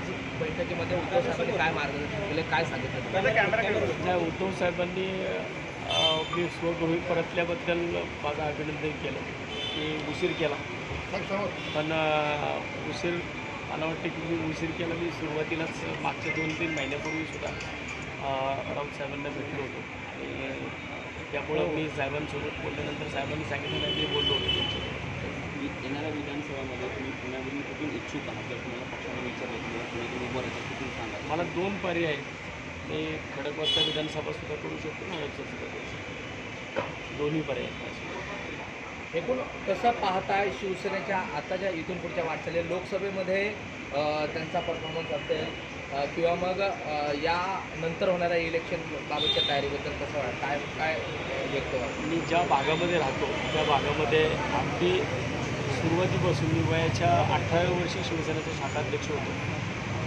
आज बैठकीमध्ये उद्धव साहेबांनी काय मार्गदर्शन केले काय सांगितलं? नाही उद्धव साहेबांनी मी स्वगृही परतल्याबद्दल माझं अभिनंदन केलं की उशीर केला. पण उशीर मला वाटतं की मी उशीर केला मी सुरुवातीलाच मागच्या दोन तीन महिन्यापूर्वी सुद्धा अ, राऊत साहेबांना भेटलो होतो. आणि त्यामुळं मी साहेबांसोबत बोलल्यानंतर साहेबांनी सांगितलं नाही मी बोललो होतो. त्यांच्यासोबत येणाऱ्या विधानसभामध्ये तुम्ही पुण्यावरून कुठून इच्छुक आहात? जर तुम्हाला पक्षाने विचारलं किंवा पुण्यातून उभं राहायचं कुठून सांगा मला दोन पर्याय आहेत. मी खडकवासला विधानसभा सुद्धा करू शकतो नाळेचं सुद्धा करू शकतो. दोन्ही पर्याय आहेत माझे. एकूण कसं पाहताय शिवसेनेच्या आताच्या इथून पुढच्या वाटचाली लोकसभेमध्ये त्यांचा परफॉर्मन्स असेल किंवा मग या नंतर होणाऱ्या इलेक्शन बाबतच्या तयारीबद्दल कसं वाटतं काय काय व्यक्त मी ज्या भागामध्ये राहतो त्या भागामध्ये अगदी सुरुवातीपासून मी वयाच्या अठराव्या वर्षी शिवसेनेचे शाखाध्यक्ष होतो.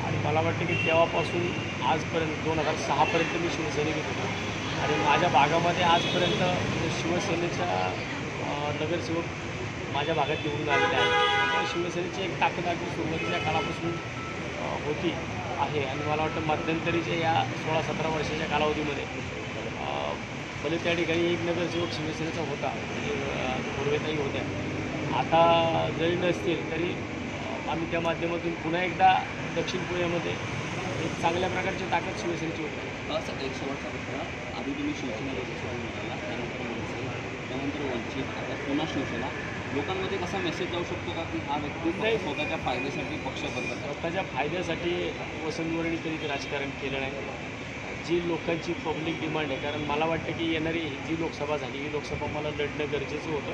आणि मला वाटतं की तेव्हापासून आजपर्यंत दोन हजार सहापर्यंत मी शिवसैनिक होतो. आणि माझ्या भागामध्ये आजपर्यंत म्हणजे शिवसेनेच्या नगरसेवक माझ्या भागात निवडून आलेले आहेत. शिवसेनेची एक ताकद अगदी सुरुवातीच्या काळापासून होती आहे. आणि मला वाटतं मध्यंतरीच्या या सोळा सतरा वर्षाच्या कालावधीमध्ये भले त्या ठिकाणी एक नगरसेवक शिवसेनेचा होता म्हणजे पूर्वेताई होत्या. आता जरी नसतील तरी आम्ही त्या माध्यमातून पुन्हा एकदा दक्षिण पुण्यामध्ये एक चांगल्या प्रकारची ताकद शिवसेनेची होती असं एक शेवटचा प्रश्न आधी तुम्ही शिवसेना म्हणाला त्यानंतर मनसे त्यानंतर वंचित आता पुन्हा शिवसेना. लोकांमध्ये कसा मेसेज जाऊ शकतो का की हा व्यक्ती नाही. स्वतःच्या फायद्यासाठी पक्ष बदलत स्वतःच्या फायद्यासाठी वसंतवरणी कधीच राजकारण केलं नाही. जी लोकांची पब्लिक डिमांड आहे कारण मला वाटतं की येणारी जी लोकसभा झाली ही लोकसभा मला लढणं गरजेचं होतं.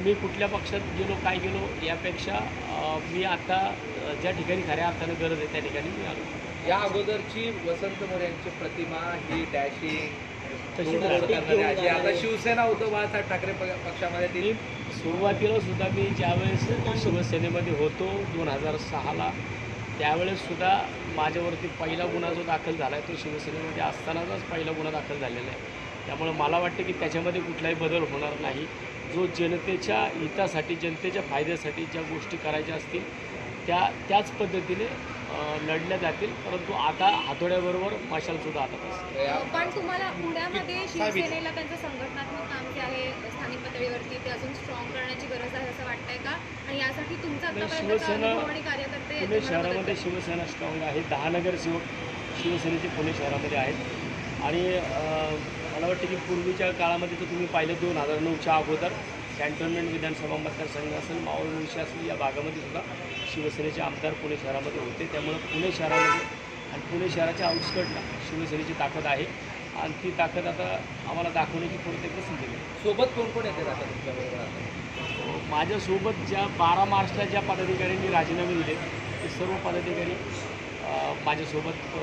मी कुठल्या पक्षात गेलो काय गेलो यापेक्षा मी आता ज्या ठिकाणी खऱ्या अर्थानं गरज आहे त्या ठिकाणी मी आलो. या अगोदरची वसंत मोरे यांची प्रतिमा ही डॅशिंग. आता शिवसेना उद्धव बाळासाहेब ठाकरे पक्षामध्ये ती मी सुरुवातीला सुद्धा मी ज्यावेळेस शिवसेनेमध्ये होतो दोन हजार सहाला त्यावेळेस सुद्धा माझ्यावरती पहिला गुन्हा जो दाखल झाला आहे तो शिवसेनेमध्ये असतानाचाच पहिला गुन्हा दाखल झालेला आहे. त्यामुळे मला वाटतं की त्याच्यामध्ये कुठलाही बदल होणार नाही. जो जनतेच्या हितासाठी जनतेच्या फायद्यासाठी ज्या गोष्टी करायच्या असतील त्या त्याच पद्धतीने लढल्या जातील. परंतु आता हातोड्याबरोबर मशालसुद्धा हातात असते या- पण तुम्हाला पुण्यामध्ये शिवसेनेला त्यांचं संघटनात्मक काम जे आहे स्थानिक पातळीवरती ते अजून स्ट्रॉंग करण्याची गरज आहे असं वाटतंय का? आणि यासाठी तुमचा शिवसेना- अनुभव आणि कार्यकर्ते पुणे शहरामध्ये? शिवसेना स्ट्रॉंग आहे. दहा नगरसेवक शिवसेनेचे पुणे शहरामध्ये आहेत. आणि मला वाटतं की पूर्वीच्या काळामध्ये तर तुम्ही पाहिलं दोन हजार नऊच्या अगोदर कॅन्टोन्मेंट विधानसभा मतदारसंघ असेल मावळ मुळशी असेल या भागामध्ये सुद्धा शिवसेनेचे आमदार पुणे शहरामध्ये होते. त्यामुळे पुणे शहरामध्ये आणि पुणे शहराच्या आउटस्कटला शिवसेनेची ताकद आहे. आणि ती ताकद आता आम्हाला दाखवण्याची प्रत्येक संधी मिळेल सोबत कोण कोण येते आता तुमच्याबरोबर? माझ्यासोबत ज्या बारा मार्चला ज्या पदाधिकाऱ्यांनी राजीनामे दिले ते सर्व पदाधिकारी माझ्यासोबत